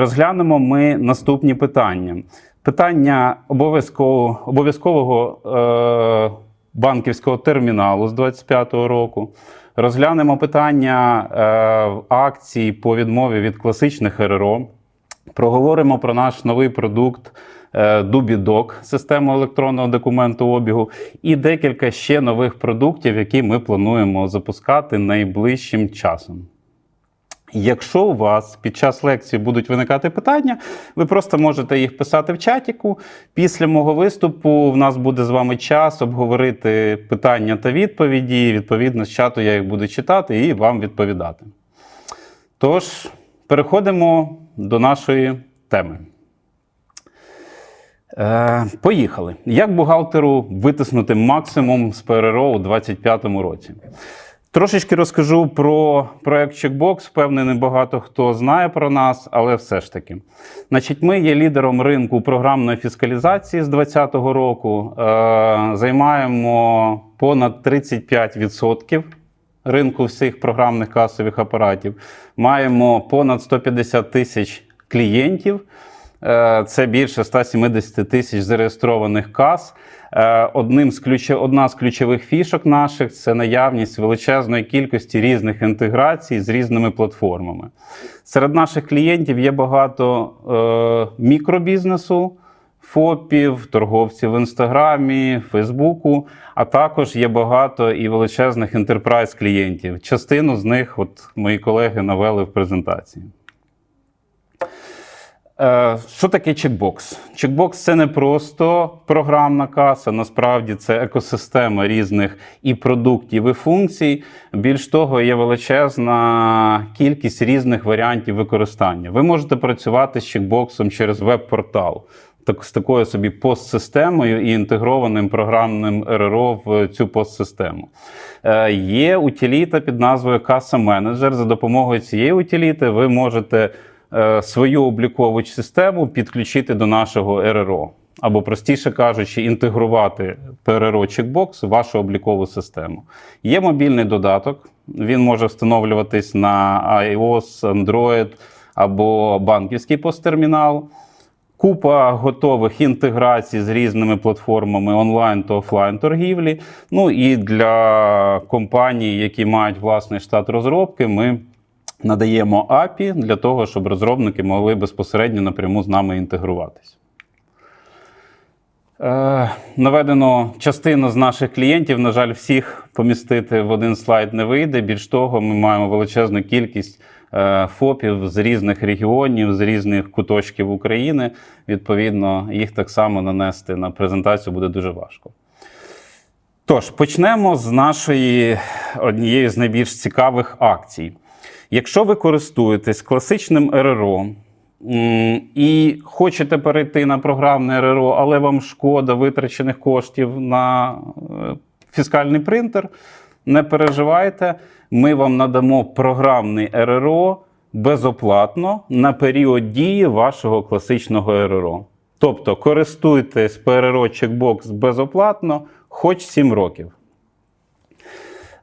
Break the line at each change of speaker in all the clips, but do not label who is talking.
Розглянемо ми наступні питання. Питання обов'язково, обов'язкового е, банківського терміналу з 2025 року. Розглянемо питання е, акцій по відмові від класичних РРО. Проговоримо про наш новий продукт е, DubiDoc, систему електронного документообігу, і декілька ще нових продуктів, які ми плануємо запускати найближчим часом. Якщо у вас під час лекції будуть виникати питання, ви просто можете їх писати в чатіку. Після мого виступу в нас буде з вами час обговорити питання та відповіді. Відповідно, з чату я їх буду читати і вам відповідати. Тож, переходимо до нашої теми. Е, поїхали. Як бухгалтеру витиснути максимум з ПРРО у 2025 році? Трошечки розкажу про проект Checkbox. Впевнений, багато хто знає про нас, але все ж таки. Значить, ми є лідером ринку програмної фіскалізації з 2020 року. Е, займаємо понад 35% ринку всіх програмних касових апаратів. Маємо понад 150 тисяч клієнтів. Е, Це більше 170 тисяч зареєстрованих кас. Е, Одним з ключ... Одна з ключових фішок наших це наявність величезної кількості різних інтеграцій з різними платформами. Серед наших клієнтів є багато е, мікробізнесу, ФОПів, торговців в інстаграмі, Фейсбуку, а також є багато і величезних ентерпрайз клієнтів. Частину з них, от мої колеги навели в презентації. Е, Що таке чекбокс? Чекбокс це не просто програмна каса, насправді це екосистема різних і продуктів, і функцій. Більш того, є величезна кількість різних варіантів використання. Ви можете працювати з чекбоксом через веб-портал. Так, з такою собі постсистемою і інтегрованим програмним РРО в цю постсистему. Е, є утиліта під назвою Каса Менеджер. За допомогою цієї утиліти ви можете свою облікову систему підключити до нашого РРО. Або, простіше кажучи, інтегрувати ПРРО Checkbox в вашу облікову систему. Є мобільний додаток, він може встановлюватись на iOS, Android або банківський посттермінал. Купа готових інтеграцій з різними платформами онлайн та офлайн торгівлі. Ну і для компаній, які мають власний штат розробки, ми надаємо API для того, щоб розробники могли безпосередньо напряму з нами інтегруватись. Е, наведено частину з наших клієнтів. На жаль, всіх помістити в один слайд не вийде. Більш того, ми маємо величезну кількість е, ФОПів з різних регіонів, з різних куточків України. Відповідно, їх так само нанести на презентацію буде дуже важко. Тож, почнемо з нашої однієї з найбільш цікавих акцій. Якщо ви користуєтесь класичним РРО, І хочете перейти на програмне РРО, але вам шкода витрачених коштів на е, фіскальний принтер. Не переживайте, ми вам надамо програмний РРО безоплатно на період дії вашого класичного РРО. Тобто користуйтесь ПРРО Checkbox безоплатно хоч 7 років.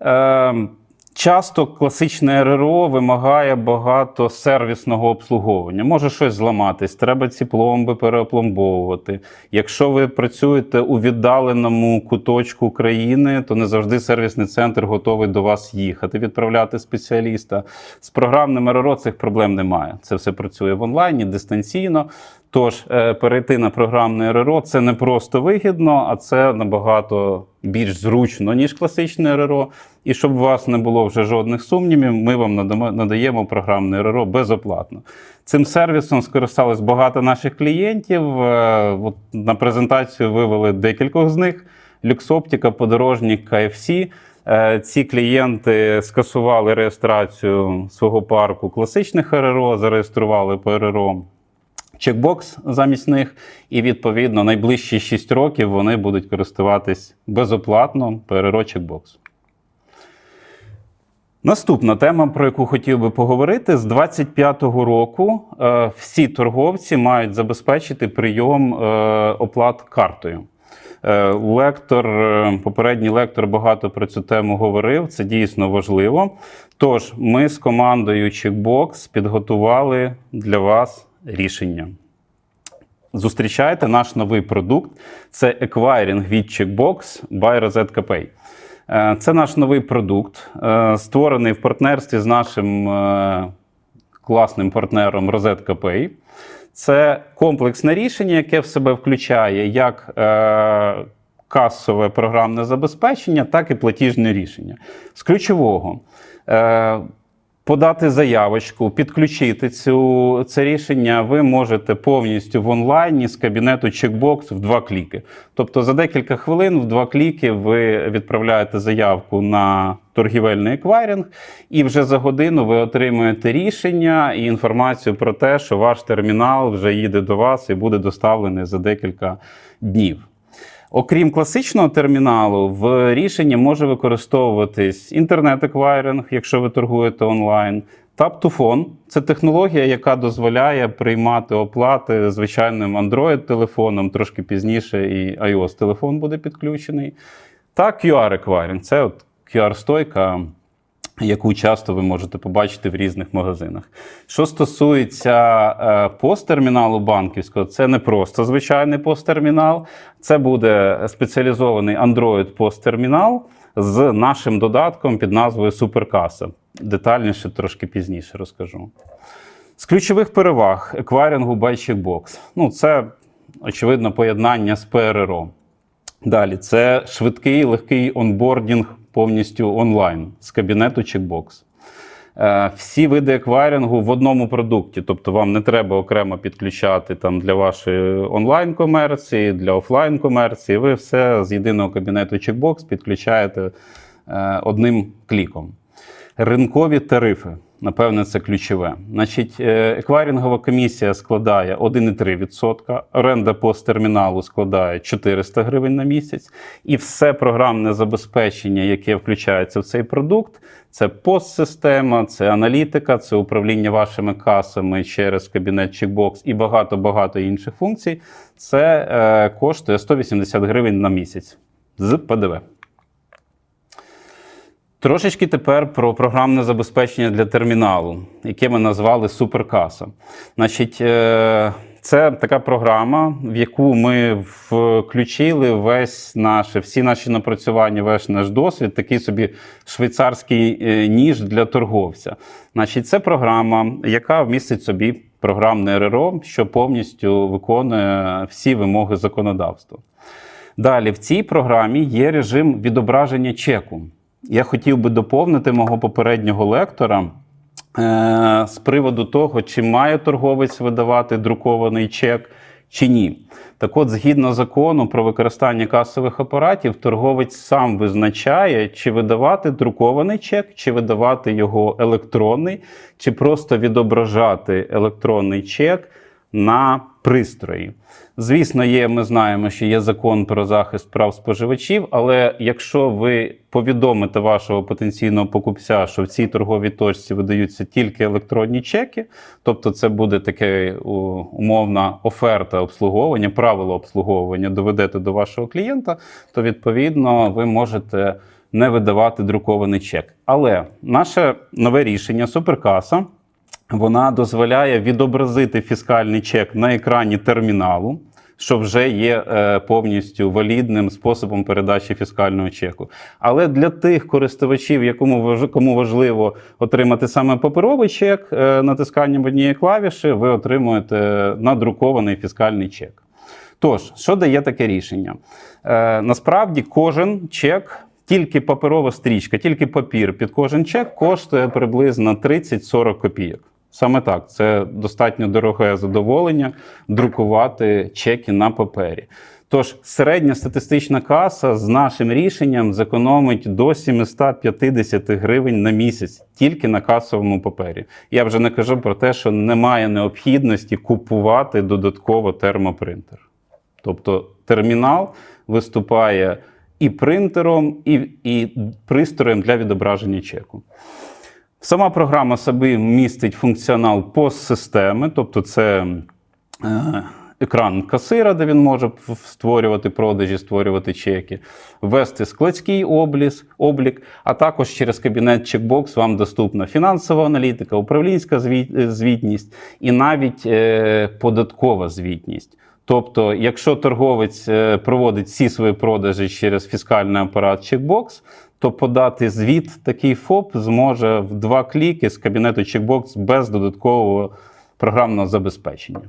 Ем, Часто класичне РРО вимагає багато сервісного обслуговування. Може щось зламатись, треба ці пломби переопломбовувати. Якщо ви працюєте у віддаленому куточку країни, то не завжди сервісний центр готовий до вас їхати, відправляти спеціаліста. З програмним РРО цих проблем немає. Це все працює в онлайні, дистанційно. Тож е, перейти на програмне РРО це не просто вигідно, а це набагато більш зручно, ніж класичне РРО. І щоб у вас не було вже жодних сумнівів, ми вам надаємо програмне РРО безоплатно. Цим сервісом скористались багато наших клієнтів. Е, От на презентацію вивели декількох з них: Люксоптіка, Подорожник, KFC. Е, Ці клієнти скасували реєстрацію свого парку класичних РРО, зареєстрували по РРО чекбокс замість них, і відповідно найближчі 6 років вони будуть користуватись безоплатно ПРРО чекбокс. Наступна тема, про яку хотів би поговорити, з 25-го року е, всі торговці мають забезпечити прийом е, оплат картою. Е, Лектор, попередній лектор багато про цю тему говорив. Це дійсно важливо. Тож, ми з командою Checkbox підготували для вас рішення. Зустрічайте наш новий продукт. Це еквайрінг від Checkbox by Rosetka. Е, Це наш новий продукт, е, створений в партнерстві з нашим е, класним партнером Rosetka. Це комплексне рішення, яке в себе включає як касове програмне забезпечення, так і платіжне рішення. З ключового. Подати заявочку, підключити цю, це рішення ви можете повністю в онлайні з кабінету Checkbox в два кліки. Тобто за декілька хвилин в два кліки ви відправляєте заявку на торгівельний еквайринг, і вже за годину ви отримуєте рішення і інформацію про те, що ваш термінал вже їде до вас і буде доставлений за декілька днів. Окрім класичного терміналу, в рішенні може використовуватись інтернет-еквайринг, якщо ви торгуєте онлайн. Tap-to-Phone – це технологія, яка дозволяє приймати оплати звичайним Android-телефоном, трошки пізніше і iOS-телефон буде підключений. Та QR-еквайринг – це от QR-стойка, яку часто ви можете побачити в різних магазинах. Що стосується е, посттерміналу банківського, це не просто звичайний посттермінал, це буде спеціалізований Android посттермінал з нашим додатком під назвою Суперкаса. Детальніше трошки пізніше розкажу. З ключових переваг еквайрингу by. Ну, це, очевидно, поєднання з ПРРО. Далі, це швидкий легкий онбордінг повністю онлайн з кабінету Checkbox. Е, Всі види еквайрингу в одному продукті, тобто вам не треба окремо підключати там для вашої онлайн-комерції, для офлайн-комерції. Ви все з єдиного кабінету Checkbox підключаєте е, одним кліком. Ринкові тарифи, напевне, це ключове. Значить, е, еквайрингова комісія складає 1,3%, оренда посттерміналу складає 400 гривень на місяць, і все програмне забезпечення, яке включається в цей продукт, це постсистема, це аналітика, це управління вашими касами через кабінет Checkbox і багато-багато інших функцій. Це е, коштує 180 гривень на місяць з ПДВ. Трошечки тепер про програмне забезпечення для терміналу, яке ми назвали Суперкаса. Значить, е, це така програма, в яку ми включили весь наше, всі наші напрацювання, весь наш досвід, такий собі швейцарський е, ніж для торговця. Значить, це програма, яка вмістить собі програмне РРО, що повністю виконує всі вимоги законодавства. Далі в цій програмі є режим відображення чеку. Я хотів би доповнити мого попереднього лектора е, з приводу того, чи має торговець видавати друкований чек чи ні. Так от, згідно закону про використання касових апаратів, торговець сам визначає, чи видавати друкований чек, чи видавати його електронний, чи просто відображати електронний чек на пристрої. Звісно, є, ми знаємо, що є закон про захист прав споживачів, але якщо ви повідомите вашого потенційного покупця, що в цій торговій точці видаються тільки електронні чеки, тобто це буде таке умовна оферта обслуговування, правило обслуговування доведете до вашого клієнта, то відповідно ви можете не видавати друкований чек. Але наше нове рішення Суперкаса. Вона дозволяє відобразити фіскальний чек на екрані терміналу, що вже є е, повністю валідним способом передачі фіскального чеку. Але для тих користувачів, якому кому важливо отримати саме паперовий чек е, натисканням однієї клавіші, ви отримуєте надрукований фіскальний чек. Тож, що дає таке рішення? Е, Насправді, кожен чек. Тільки паперова стрічка, тільки папір під кожен чек коштує приблизно 30-40 копійок. Саме так, це достатньо дороге задоволення друкувати чеки на папері. Тож середня статистична каса з нашим рішенням зекономить до 750 гривень на місяць тільки на касовому папері. Я вже не кажу про те, що немає необхідності купувати додатково термопринтер. Тобто термінал виступає і принтером, і, і пристроєм для відображення чеку. Сама програма собі містить функціонал постсистеми, тобто це е, екран касира, де він може створювати продажі, створювати чеки, ввести складський облік, а також через кабінет чекбокс вам доступна фінансова аналітика, управлінська е, звітність і навіть е, податкова звітність. Тобто, якщо торговець проводить всі свої продажі через фіскальний апарат чекбокс, то подати звіт такий ФОП зможе в два кліки з кабінету Checkbox без додаткового програмного забезпечення.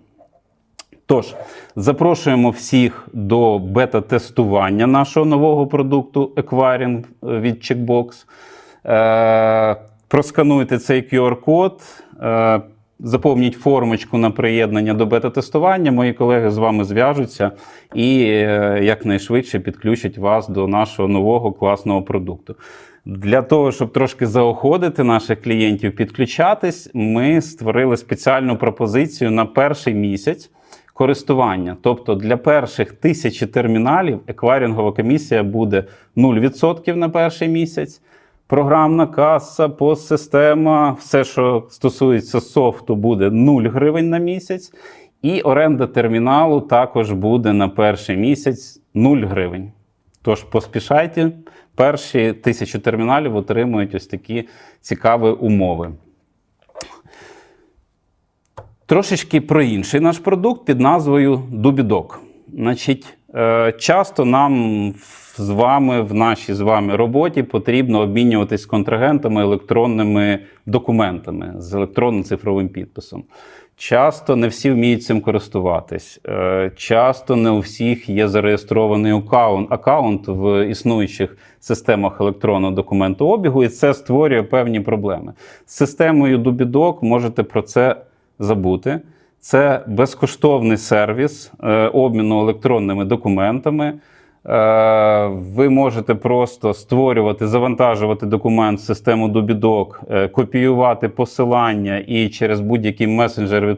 Тож, запрошуємо всіх до бета-тестування нашого нового продукту Acquiring е, від Checkbox. Е, проскануйте цей QR-код, е, заповніть формочку на приєднання до бета-тестування. Мої колеги з вами зв'яжуться і е, якнайшвидше підключать вас до нашого нового класного продукту. Для того, щоб трошки заохотити наших клієнтів підключатись, ми створили спеціальну пропозицію на перший місяць користування. Тобто для перших тисячі терміналів еквайрінгова комісія буде 0% на перший місяць. Програмна каса, постсистема, все, що стосується софту, буде 0 гривень на місяць. І оренда терміналу також буде на перший місяць 0 гривень. Тож поспішайте, перші тисячу терміналів отримують ось такі цікаві умови. Трошечки про інший наш продукт під назвою Dubidoc. Значить, часто нам з вами в нашій з вами роботі потрібно обмінюватись контрагентами електронними документами з електронно-цифровим підписом. Часто не всі вміють цим користуватись. Е, Часто не у всіх є зареєстрований аккаунт, в існуючих системах електронного документообігу, і це створює певні проблеми. З системою Dubidoc можете про це забути. Це безкоштовний сервіс е, обміну електронними документами. Е, Ви можете просто створювати, завантажувати документ в систему Dubidoc, е, копіювати посилання і через будь-який месенджер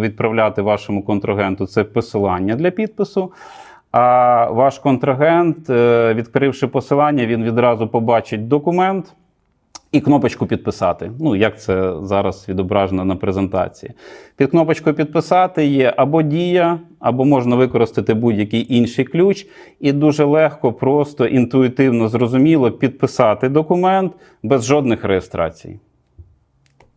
відправляти вашому контрагенту це посилання для підпису. А ваш контрагент, відкривши посилання, він відразу побачить документ і кнопочку підписати. Ну, як це зараз відображено на презентації. Під кнопочкою підписати є або дія, або можна використати будь-який інший ключ, і дуже легко, просто інтуїтивно, зрозуміло підписати документ без жодних реєстрацій.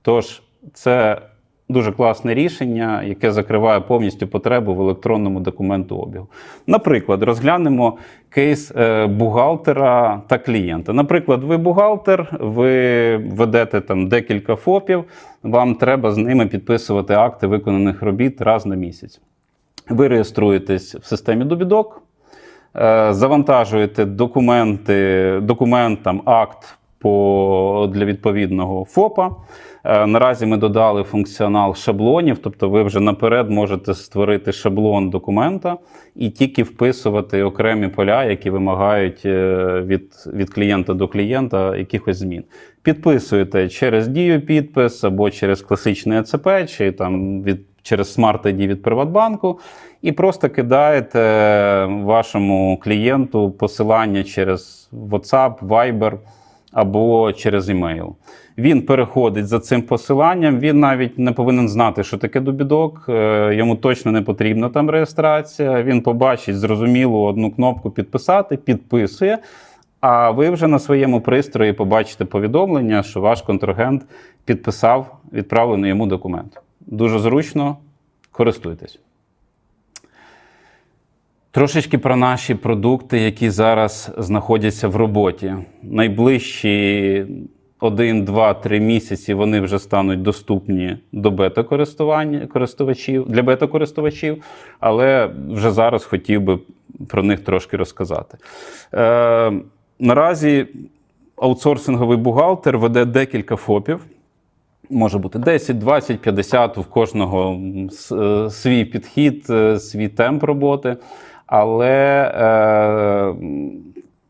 Тож, це дуже класне рішення, яке закриває повністю потребу в електронному документообігу. Наприклад, розглянемо кейс е, бухгалтера та клієнта. Наприклад, ви бухгалтер, ви ведете там декілька ФОПів, вам треба з ними підписувати акти виконаних робіт раз на місяць. Ви реєструєтесь в системі Dubidoc, е, завантажуєте документи, документ, там, акт по, для відповідного ФОПа. Е, Наразі ми додали функціонал шаблонів, тобто ви вже наперед можете створити шаблон документа і тільки вписувати окремі поля, які вимагають е, від, від клієнта до клієнта якихось змін. Підписуєте через дію підпис або через класичний ЕЦП, чи там від, через Smart ID від Приватбанку, і просто кидаєте вашому клієнту посилання через WhatsApp, Viber або через email. Він переходить за цим посиланням. Він навіть не повинен знати, що таке Дубідок. е, Йому точно не потрібна там реєстрація. Він побачить зрозумілу одну кнопку підписати, підписує. А ви вже на своєму пристрої побачите повідомлення, що ваш контрагент підписав відправлений йому документ. Дуже зручно, користуйтесь. Трошечки про наші продукти, які зараз знаходяться в роботі. Найближчі 1, 2, 3 місяці вони вже стануть доступні до бета-користування користувачів для бета-користувачів, але вже зараз хотів би про них трошки розказати. Е, наразі аутсорсинговий бухгалтер веде декілька ФОПів. Може бути 10, 20, 50, у кожного е, свій підхід, е, свій темп роботи. Але е,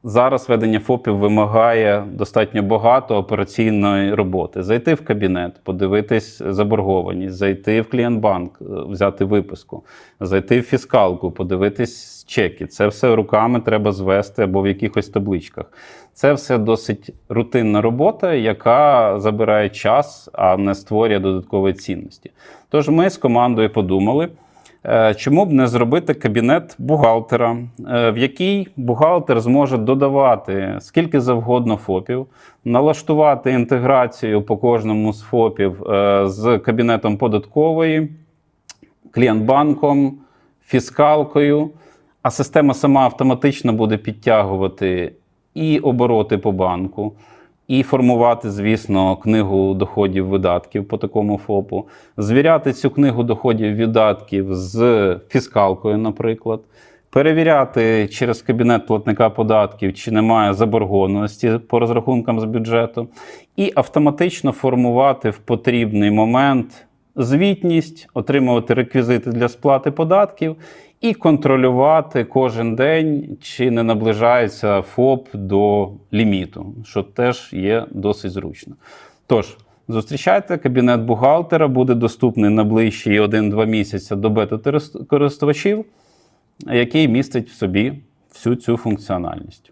зараз ведення ФОПів вимагає достатньо багато операційної роботи. Зайти в кабінет, подивитись заборгованість, зайти в клієнтбанк, е, взяти виписку, зайти в фіскалку, подивитись чеки. Це все руками треба звести або в якихось табличках. Це все досить рутинна робота, яка забирає час, а не створює додаткової цінності. Тож ми з командою подумали. Е, Чому б не зробити кабінет бухгалтера, е, в який бухгалтер зможе додавати скільки завгодно ФОПів, налаштувати інтеграцію по кожному з ФОПів е, з кабінетом податкової, клієнтбанком, фіскалкою, а система сама автоматично буде підтягувати і обороти по банку, і формувати, звісно, книгу доходів видатків по такому ФОПу, звіряти цю книгу доходів видатків з фіскалкою, наприклад. Перевіряти через кабінет платника податків, чи немає заборгованості по розрахункам з бюджету, і автоматично формувати в потрібний момент звітність, отримувати реквізити для сплати податків і контролювати кожен день, чи не наближається ФОП до ліміту, що теж є досить зручно. Тож, зустрічайте, кабінет бухгалтера буде доступний на ближчі 1-2 місяці до бета-користувачів, який містить в собі всю цю функціональність.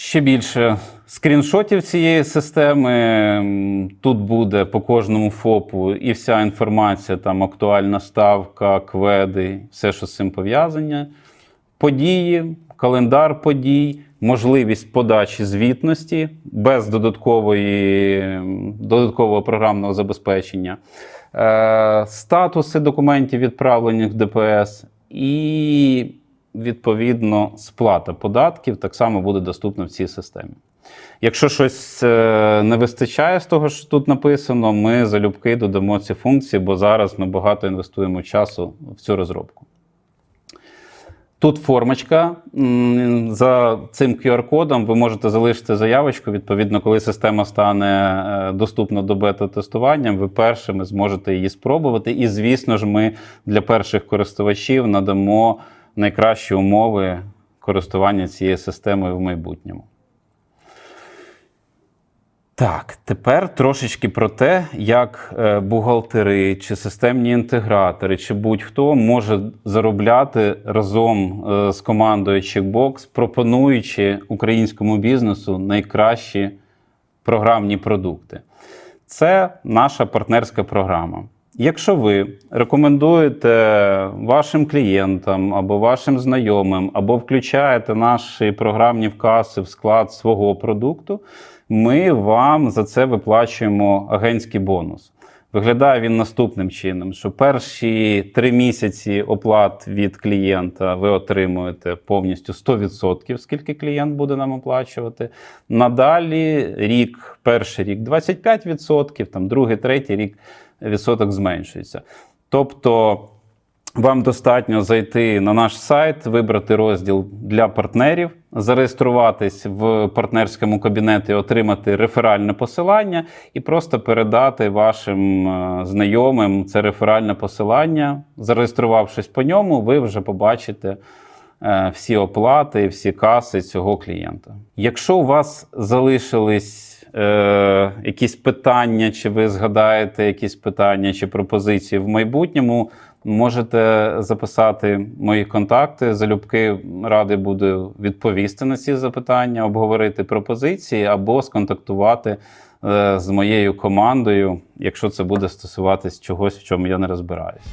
Ще більше скріншотів цієї системи. Тут буде по кожному ФОПу і вся інформація, там актуальна ставка, кведи, все, що з цим пов'язане. Події, календар подій, можливість подачі звітності без додаткової, додаткового програмного забезпечення, е, статуси документів, відправлених в ДПС, і відповідно сплата податків так само буде доступна в цій системі. Якщо щось е, не вистачає з того, що тут написано, ми залюбки додамо ці функції, бо зараз ми багато інвестуємо часу в цю розробку. Тут формочка. За цим QR-кодом ви можете залишити заявочку. Відповідно, коли система стане е, доступна до бета-тестування, ви першими зможете її спробувати. І, звісно ж, ми для перших користувачів надамо найкращі умови користування цією системою в майбутньому. Так, тепер трошечки про те, як е, бухгалтери чи системні інтегратори, чи будь-хто може заробляти разом е, з командою Checkbox, пропонуючи українському бізнесу найкращі програмні продукти. Це наша партнерська програма. Якщо ви рекомендуєте вашим клієнтам або вашим знайомим, або включаєте наші програмні вкази в склад свого продукту, ми вам за це виплачуємо агентський бонус. Виглядає він наступним чином: що перші три місяці оплат від клієнта ви отримуєте повністю 100%, скільки клієнт буде нам оплачувати. Надалі рік, перший рік 25%, там другий, третій рік відсоток зменшується. Тобто. Вам достатньо зайти на наш сайт, вибрати розділ для партнерів, зареєструватись в партнерському кабінеті, отримати реферальне посилання і просто передати вашим е, знайомим це реферальне посилання. Зареєструвавшись по ньому, ви вже побачите е, всі оплати, всі каси цього клієнта. Якщо у вас залишились е, якісь питання, чи ви згадаєте якісь питання чи пропозиції в майбутньому, можете записати мої контакти. Залюбки радий буду відповісти на ці запитання, обговорити пропозиції або сконтактувати е, з моєю командою, якщо це буде стосуватись чогось, в чому я не розбираюсь.